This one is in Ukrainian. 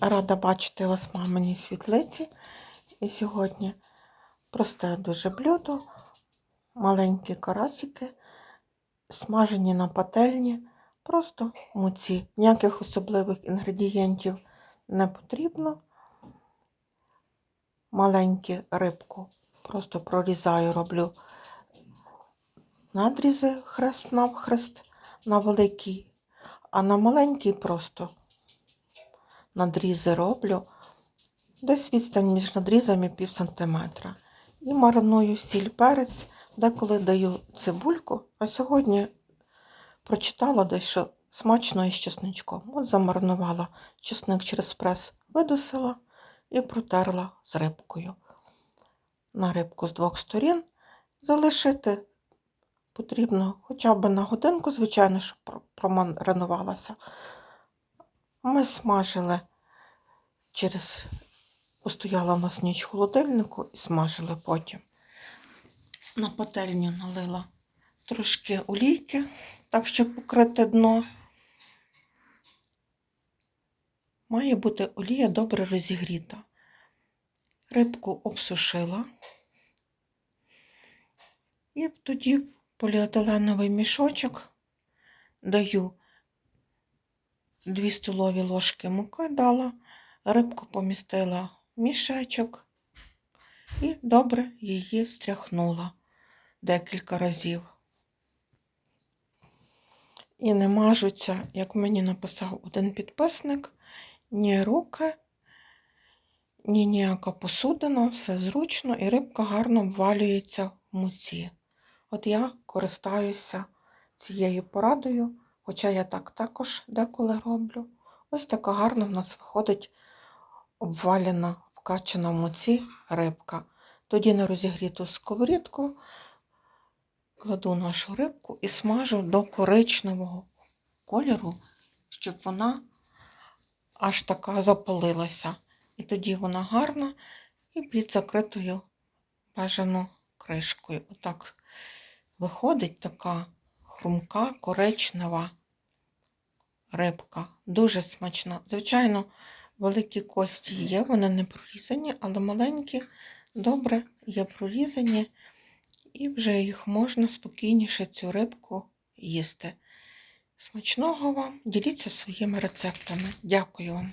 Рада бачити вас в світлиці. І сьогодні просте дуже блюдо, маленькі карасики, смажені на пательні, просто муці. Ніяких особливих інгредієнтів не потрібно. Маленьку рибку просто прорізаю, роблю надрізи хрест навхрест на великий, а на маленький просто надрізи роблю. Десь відстань між надрізами пів сантиметра. І мариную сіль перець, деколи даю цибульку, а сьогодні прочитала десь, що смачно із чесничком. От замаринувала чесник через прес, видусила і протерла з рибкою. На рибку з двох сторін залишити потрібно хоча б на годинку, звичайно, щоб про- промаринувалася. Ми смажили через постояла в нас ніч холодильнику і смажили потім. На пательню налила трошки олійки, так щоб покрити дно. Має бути олія добре розігріта. Рибку обсушила. І тоді поліетиленовий мішочок даю 2 столові ложки муки дала, рибку помістила в мішечок і добре її стряхнула декілька разів. І не мажуться, як мені написав один підписник, ні руки, ні ніяка посудина, все зручно і рибка гарно обвалюється в муці. От я користаюся цією порадою, хоча я так також деколи роблю. Ось така гарна в нас виходить обвалена, вкачана в муці рибка. Тоді на розігріту сковорідку кладу нашу рибку і смажу до коричневого кольору, щоб вона аж така запалилася. І тоді вона гарна і під закритою бажано кришкою. Отак виходить така хрумка, коричнева рибка. Дуже смачна. Звичайно, великі кості є, вони не прорізані, але маленькі, добре є прорізані, і вже їх можна спокійніше цю рибку їсти. Смачного вам! Діліться своїми рецептами. Дякую вам!